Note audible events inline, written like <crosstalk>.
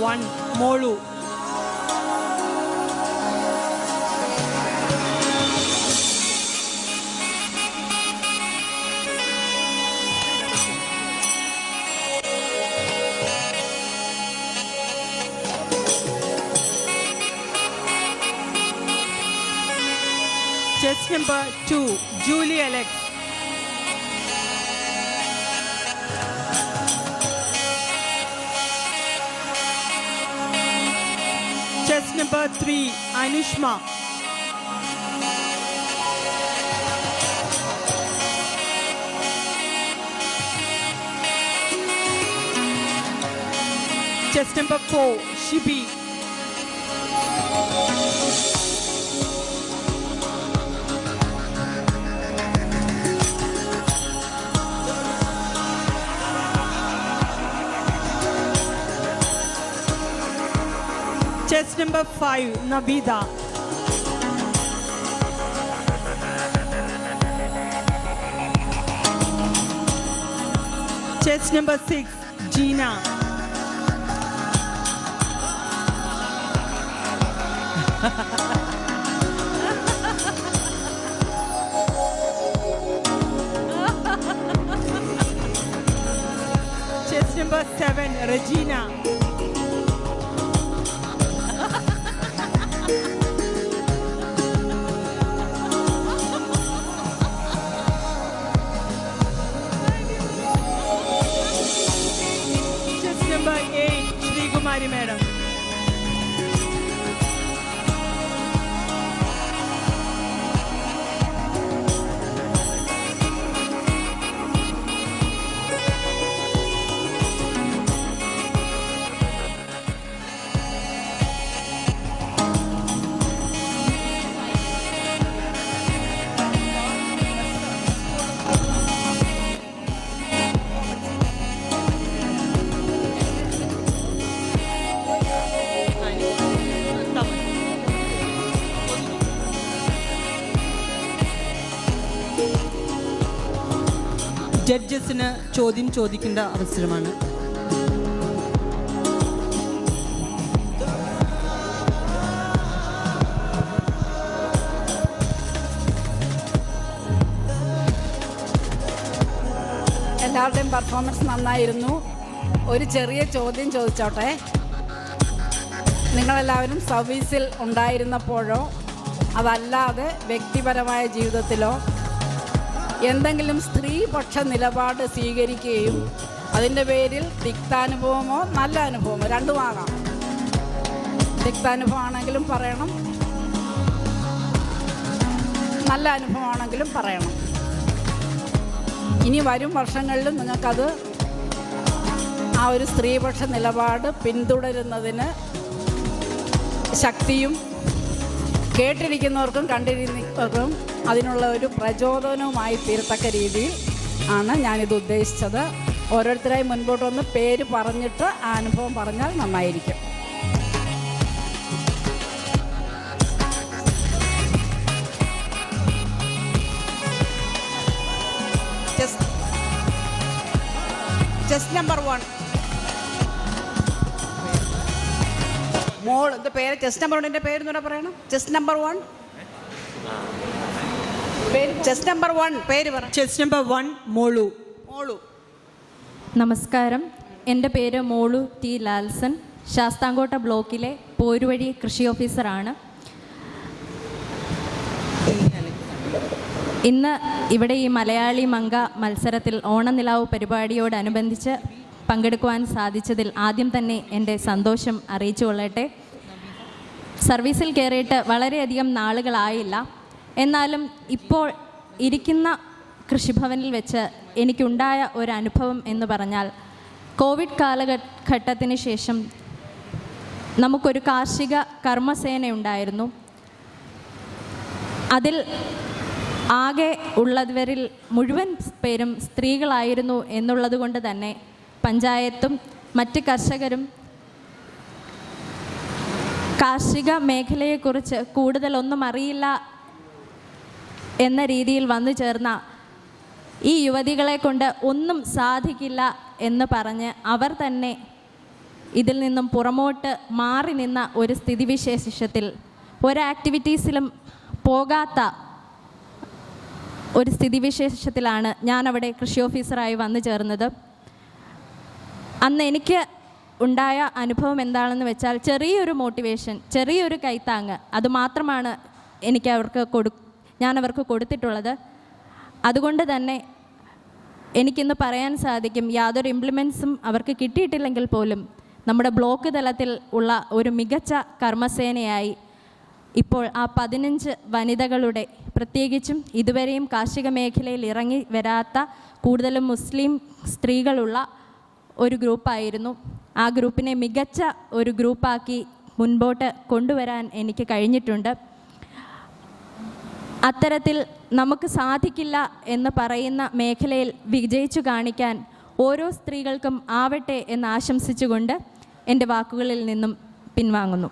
1 Molu. Chess number 2, Julie Alex. Shri Anushma chest number four, Shibi. Chest number 5, Nabida. Chest number 6, Gina. <laughs> Chest number 7, Regina. ജഡ്ജസിന് ചോദ്യം ചോദിക്കേണ്ട അവസരമാണ്. എല്ലാവരുടെയും performance നന്നായിരുന്നു. ഒരു ചെറിയ ചോദ്യം ചോദിച്ചോട്ടെ. നിങ്ങളെല്ലാവരും സർവീസിൽ ഉണ്ടായിരുന്നപ്പോഴോ? അതല്ലാതെ വ്യക്തിപരമായ ജീവിതത്തിലോ? എന്തെങ്കിലും സ്ത്രീപക്ഷ നിലപാട് സ്വീകരിക്കുകയും അതിന്റെ പേരിൽ തിക്താനുഭവമോ നല്ല അനുഭവമോ രണ്ടുമാകാം തിക്താനുഭവമാണെങ്കിലും പറയണം. നല്ല അനുഭവമാണെങ്കിലും പറയണം. ഇനി വരും വർഷങ്ങളിലും നിങ്ങൾക്കത് ആ ഒരു സ്ത്രീപക്ഷ നിലപാട് പിന്തുടരുന്നതിന് ശക്തിയും കേട്ടിരിക്കുന്നവർക്കും കണ്ടിരിക്കുന്നവർക്കും അതിനുള്ള ഒരു പ്രചോദനവുമായി തീർത്തക്ക രീതിയിൽ ആണ് ഞാനിത് ഉദ്ദേശിച്ചത്. ഓരോരുത്തരായി മുൻപോട്ട് വന്ന് പേര് പറഞ്ഞിട്ട് ആ അനുഭവം പറഞ്ഞാൽ നന്നായിരിക്കും. ചെസ് നമ്പർ വൺ മോൾ എന്താ പേര് ചെസ് നമ്പർ വണ്ണിന്റെ പേര് എന്താ പറയണം. Chess number one chess number one പേര് പറ. ചെസ് നമ്പർ വൺ മോളു. മോളു. നമസ്കാരം. എന്റെ പേര് മോളു ടി ലാൽസൺ. ശാസ്താംകോട്ട ബ്ലോക്കിലെ പോരുവഴി കൃഷി ഓഫീസറാണ്. ഇന്ന് ഇവിടെ ഈ മലയാളി മങ്ക മത്സരത്തിൽ ഓണനിലാവ് പരിപാടിയോടനുബന്ധിച്ച് പങ്കെടുക്കുവാൻ സാധിച്ചതിൽ ആദ്യം തന്നെ എന്റെ സന്തോഷം അറിയിച്ചു കൊള്ളട്ടെ. സർവീസിൽ കയറിയിട്ട് വളരെയധികം നാളുകളായില്ല. എന്നാലും ഇപ്പോൾ ഇരിക്കുന്ന കൃഷിഭവനിൽ വെച്ച് എനിക്കുണ്ടായ ഒരു അനുഭവം എന്ന് പറഞ്ഞാൽ കോവിഡ് കാലഘട്ടത്തിന് ശേഷം നമുക്കൊരു കാർഷിക കർമ്മസേനയുണ്ടായിരുന്നു അതിൽ ആകെ ഉള്ളവരിൽ മുഴുവൻ പേരും സ്ത്രീകളായിരുന്നു എന്നുള്ളത് കൊണ്ട് തന്നെ പഞ്ചായത്തും മറ്റ് കർഷകരും കാർഷിക മേഖലയെക്കുറിച്ച് കൂടുതലൊന്നും അറിയില്ല എന്ന രീതിയിൽ വന്നു ചേർന്ന ഈ യുവതികളെ കൊണ്ട് ഒന്നും സാധിക്കില്ല എന്ന് പറഞ്ഞ് അവർ തന്നെ ഇതിൽ നിന്നും പുറമോട്ട് മാറി നിന്ന ഒരു സ്ഥിതിവിശേഷത്തിൽ ഒരു ആക്ടിവിറ്റീസിലും പോകാത്ത ഒരു സ്ഥിതിവിശേഷത്തിലാണ് ഞാൻ അവിടെ കൃഷി ഓഫീസറായി വന്നു ചേർന്നത്. അന്ന് എനിക്ക് ഉണ്ടായ അനുഭവം എന്താണെന്ന് വെച്ചാൽ ചെറിയൊരു മോട്ടിവേഷൻ ചെറിയൊരു കൈത്താങ്ങ് അതുമാത്രമാണ് എനിക്ക് അവർക്ക് കൊടു ഞാൻ അവർക്ക് കൊടുത്തിട്ടുള്ളത്. അതുകൊണ്ട് തന്നെ എനിക്കിന്ന് പറയാൻ സാധിക്കും യാതൊരു ഇംപ്ലിമെൻസും അവർക്ക് കിട്ടിയിട്ടില്ലെങ്കിൽ പോലും നമ്മുടെ ബ്ലോക്ക് തലത്തിൽ ഉള്ള ഒരു മികച്ച കർമ്മസേനയായി ഇപ്പോൾ ആ പതിനഞ്ച് വനിതകളുടെ പ്രത്യേകിച്ചും ഇതുവരെയും കാർഷിക മേഖലയിൽ ഇറങ്ങി വരാത്ത കൂടുതലും മുസ്ലിം സ്ത്രീകളുള്ള ഒരു ഗ്രൂപ്പായിരുന്നു. ആ ഗ്രൂപ്പിനെ മികച്ച ഒരു ഗ്രൂപ്പാക്കി മുൻപോട്ട് കൊണ്ടുവരാൻ എനിക്ക് കഴിഞ്ഞിട്ടുണ്ട്. അത്തരത്തിൽ നമുക്ക് സാധിക്കില്ല എന്ന് പറയുന്ന മേഖലയിൽ വിജയിച്ചു കാണിക്കാൻ ഓരോ സ്ത്രീകൾക്കും ആവട്ടെ എന്ന് ആശംസിച്ചുകൊണ്ട് എന്റെ വാക്കുകളിൽ നിന്നും പിൻവാങ്ങുന്നു.